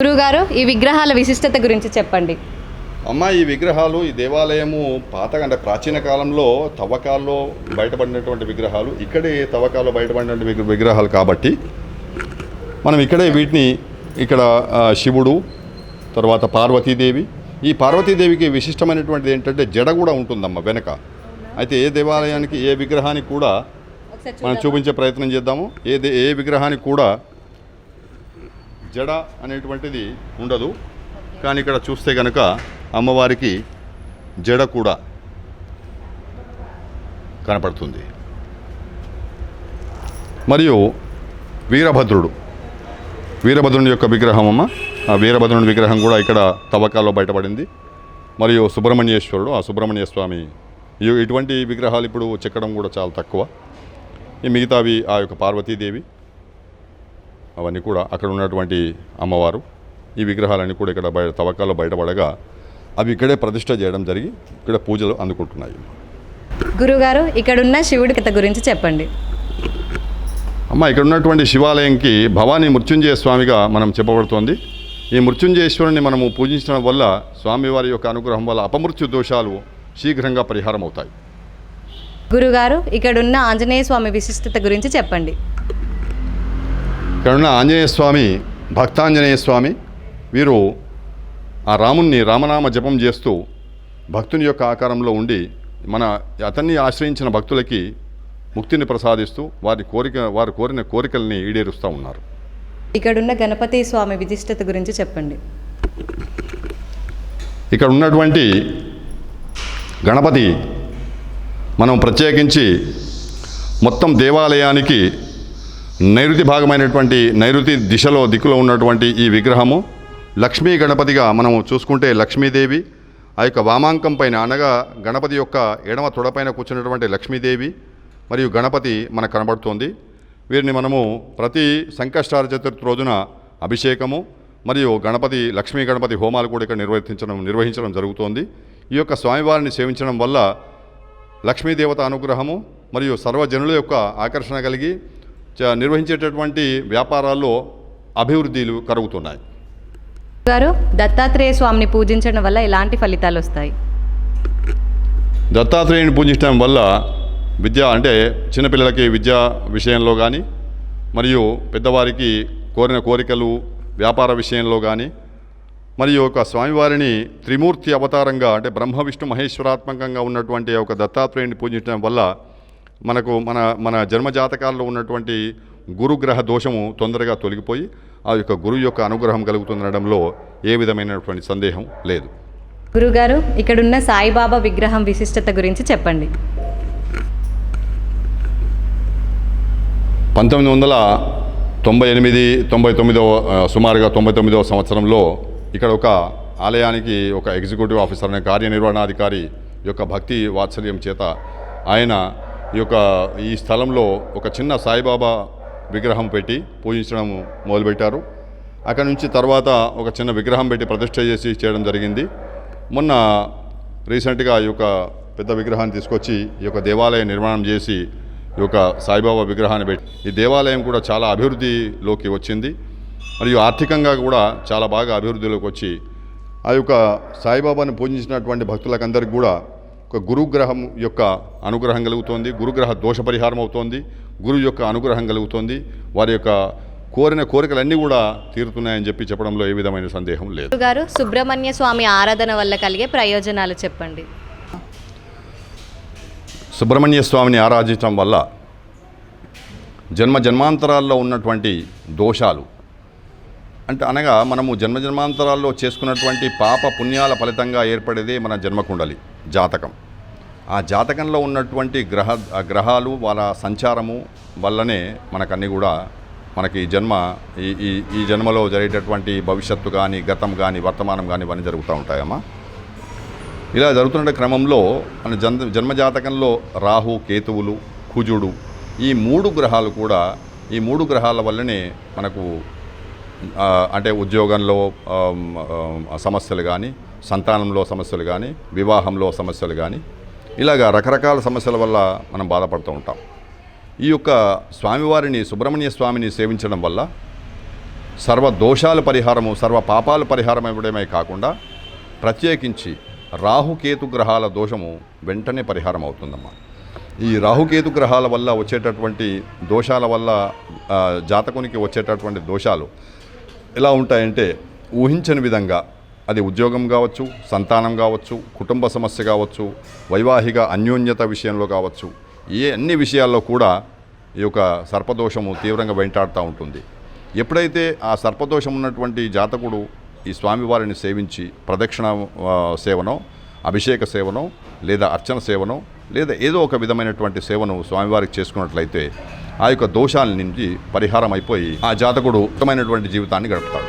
గురువుగారు ఈ విగ్రహాల విశిష్టత గురించి చెప్పండి. అమ్మ ఈ విగ్రహాలు ఈ దేవాలయము పాత అంటే ప్రాచీన కాలంలో తవ్వకాల్లో బయటపడినటువంటి విగ్రహాలు ఇక్కడే తవ్వకాల్లో బయటపడినటువంటి విగ్ర- విగ్రహాలు కాబట్టి మనం ఇక్కడే వీటిని ఇక్కడ శివుడు తర్వాత పార్వతీదేవి. ఈ పార్వతీదేవికి విశిష్టమైనటువంటిది ఏంటంటే జడ కూడా ఉంటుందమ్మ వెనక. అయితే ఏ దేవాలయానికి ఏ విగ్రహానికి కూడా మనం చూపించే ప్రయత్నం చేద్దాము. ఏ ఏ విగ్రహానికి కూడా జడ అనేటువంటిది ఉండదు. కానీ ఇక్కడ చూస్తే కనుక అమ్మవారికి జడ కూడా కనపడుతుంది. మరియు వీరభద్రుడు. వీరభద్రుని యొక్క విగ్రహం అమ్మ. ఆ వీరభద్రుని విగ్రహం కూడా ఇక్కడ తవ్వకాల్లో బయటపడింది. మరియు సుబ్రహ్మణ్యేశ్వరుడు ఆ సుబ్రహ్మణ్య స్వామి ఇటువంటి విగ్రహాలు ఇప్పుడు చెక్కడం కూడా చాలా తక్కువ. ఈ మిగతావి ఆ యొక్క పార్వతీదేవి అవన్నీ కూడా అక్కడ ఉన్నటువంటి అమ్మవారు ఈ విగ్రహాలన్నీ కూడా ఇక్కడ బయట తవ్వకాల్లో బయటపడగా అవి ఇక్కడే ప్రతిష్ట చేయడం జరిగి ఇక్కడ పూజలు అందుకుంటున్నాయి. గురువుగారు ఇక్కడున్న శివుడి కథ గురించి చెప్పండి. అమ్మ ఇక్కడ ఉన్నటువంటి శివాలయంకి భవానీ మృత్యుంజయ స్వామిగా మనం చెప్పబడుతోంది. ఈ మృత్యుంజయేశ్వరుని మనము పూజించడం వల్ల స్వామివారి యొక్క అనుగ్రహం వల్ల అపమృత్యు దోషాలు శీఘ్రంగా పరిహారం అవుతాయి గురుగారు ఇక్కడున్న ఆంజనేయ స్వామి విశిష్టత గురించి చెప్పండి. ఉన్న ఆంజనేయ స్వామి భక్తాంజనేయ స్వామి వీరు ఆ రాముణ్ణి రామనామ జపం చేస్తూ భక్తుని యొక్క ఆకారంలో ఉండి మన అతన్ని ఆశ్రయించిన భక్తులకి ముక్తిని ప్రసాదిస్తూ వారి కోరిక వారు కోరిన కోరికల్ని ఈడేరుస్తూ ఉన్నారు. ఇక్కడున్న గణపతి స్వామి విశిష్టత గురించి చెప్పండి. ఇక్కడ ఉన్నటువంటి గణపతి మనం ప్రత్యేకించి మొత్తం దేవాలయానికి నైరుతి భాగమైనటువంటి నైరుతి దిశలో దిక్కులో ఉన్నటువంటి ఈ విగ్రహము లక్ష్మీ గణపతిగా మనము చూసుకుంటే లక్ష్మీదేవి ఆ యొక్క వామాంకం పైన అనగా గణపతి యొక్క ఎడమ తొడపైన కూర్చున్నటువంటి లక్ష్మీదేవి మరియు గణపతి మనకు కనబడుతోంది. వీరిని మనము ప్రతి సంకష్టార చతుర్థి రోజున అభిషేకము మరియు గణపతి లక్ష్మీ గణపతి హోమాలు కూడా ఇక్కడ నిర్వర్తించడం నిర్వహించడం జరుగుతోంది. ఈ యొక్క స్వామివారిని సేవించడం వల్ల లక్ష్మీదేవత అనుగ్రహము మరియు సర్వజనుల యొక్క ఆకర్షణ కలిగి నిర్వహించేటటువంటి వ్యాపారాల్లో అభివృద్ధిలు కలుగుతున్నాయి గారు దత్తాత్రేయ స్వామిని పూజించడం వల్ల ఎలాంటి ఫలితాలు వస్తాయి? దత్తాత్రేయుని పూజించడం వల్ల విద్య అంటే చిన్నపిల్లలకి విద్యా విషయంలో కానీ మరియు పెద్దవారికి కోరిన కోరికలు వ్యాపార విషయంలో కానీ మరియు ఒక స్వామివారిని త్రిమూర్తి అవతారంగా అంటే బ్రహ్మ విష్ణు మహేశ్వరాత్మకంగా ఉన్నటువంటి ఒక దత్తాత్రేయుని పూజించడం వల్ల మనకు మన మన జన్మజాతకాల్లో ఉన్నటువంటి గురుగ్రహ దోషము తొందరగా తొలగిపోయి ఆ యొక్క గురువు యొక్క అనుగ్రహం కలుగుతుందనడంలో ఏ విధమైనటువంటి సందేహం లేదు. గురుగారు ఇక్కడున్న సాయిబాబా విగ్రహం విశిష్టత గురించి చెప్పండి. పంతొమ్మిది వందల తొంభై ఎనిమిది తొంభై తొమ్మిదవ సుమారుగా తొంభై తొమ్మిదవ సంవత్సరంలో ఇక్కడ ఒక ఆలయానికి ఒక ఎగ్జిక్యూటివ్ ఆఫీసర్ అనే కార్యనిర్వహణాధికారి యొక్క భక్తి వాత్సల్యం చేత ఆయన ఈ యొక్క ఈ స్థలంలో ఒక చిన్న సాయిబాబా విగ్రహం పెట్టి పూజించడం మొదలుపెట్టారు. అక్కడ నుంచి తర్వాత ఒక చిన్న విగ్రహం పెట్టి ప్రతిష్ట చేసి చేయడం జరిగింది. మొన్న రీసెంట్గా ఈ యొక్క పెద్ద విగ్రహాన్ని తీసుకొచ్చి ఈ యొక్క దేవాలయ నిర్మాణం చేసి ఈ యొక్క సాయిబాబా విగ్రహాన్ని పెట్టి ఈ దేవాలయం కూడా చాలా అభివృద్ధిలోకి వచ్చింది. మరియు ఆర్థికంగా కూడా చాలా బాగా అభివృద్ధిలోకి వచ్చి ఆ యొక్క సాయిబాబాను పూజించినటువంటి భక్తులకందరికీ కూడా ఒక గురుగ్రహం యొక్క అనుగ్రహం కలుగుతోంది గురుగ్రహ దోష పరిహారం అవుతోంది గురువు యొక్క అనుగ్రహం కలుగుతోంది వారి యొక్క కోరిన కోరికలన్నీ కూడా తీరుతున్నాయని చెప్పి చెప్పడంలో ఏ విధమైన సందేహం లేదు. గురుగారు సుబ్రహ్మణ్య స్వామి ఆరాధన వల్ల కలిగే ప్రయోజనాలు చెప్పండి. సుబ్రహ్మణ్య స్వామిని ఆరాధించడం వల్ల జన్మ జన్మాంతరాల్లో ఉన్నటువంటి దోషాలు అంటే అనగా మనము జన్మ జన్మాంతరాల్లో చేసుకున్నటువంటి పాప పుణ్యాల ఫలితంగా ఏర్పడేదే మన జన్మకుండలి జాతకం. ఆ జాతకంలో ఉన్నటువంటి గ్రహ గ్రహాలు వాళ్ళ సంచారము వల్లనే మనకన్నీ కూడా మనకి జన్మ ఈ ఈ ఈ జన్మలో జరిగేటటువంటి భవిష్యత్తు కానీ గతం కానీ వర్తమానం కానీ ఇవన్నీ జరుగుతూ ఉంటాయమ్మా. ఇలా జరుగుతున్న క్రమంలో మన జన్ జన్మజాతకంలో రాహు కేతువులు కుజుడు ఈ మూడు గ్రహాలు కూడా ఈ మూడు గ్రహాల వల్లనే మనకు అంటే ఉద్యోగంలో సమస్యలు కానీ సంతానంలో సమస్యలు కానీ వివాహంలో సమస్యలు కానీ ఇలాగా రకరకాల సమస్యల వల్ల మనం బాధపడుతూ ఉంటాం. ఈ యొక్క స్వామివారిని సుబ్రహ్మణ్య స్వామిని సేవించడం వల్ల సర్వ దోషాల పరిహారము సర్వ పాపాల పరిహారం ఇవ్వడమే కాకుండా ప్రత్యేకించి రాహుకేతు గ్రహాల దోషము వెంటనే పరిహారం అవుతుందమ్మా. ఈ రాహుకేతు గ్రహాల వల్ల వచ్చేటటువంటి దోషాల వల్ల జాతకునికి వచ్చేటటువంటి దోషాలు ఎలా ఉంటాయంటే ఊహించని విధంగా. అది ఉద్యోగం కావచ్చు సంతానం కావచ్చు కుటుంబ సమస్య కావచ్చు వైవాహిక అన్యోన్యత విషయంలో కావచ్చు. ఏ అన్ని విషయాల్లో కూడా ఈ యొక్క సర్పదోషము తీవ్రంగా వెంటాడుతూ ఉంటుంది. ఎప్పుడైతే ఆ సర్పదోషం ఉన్నటువంటి జాతకుడు ఈ స్వామివారిని సేవించి ప్రదక్షిణ సేవనో అభిషేక సేవనో లేదా అర్చన సేవనో లేదా ఏదో ఒక విధమైనటువంటి సేవను స్వామివారికి చేసుకున్నట్లయితే ఆ యొక్క దోషాల నుంచి పరిహారం అయిపోయి ఆ జాతకుడు ఉత్తమైనటువంటి జీవితాన్ని గడుపుతాడు.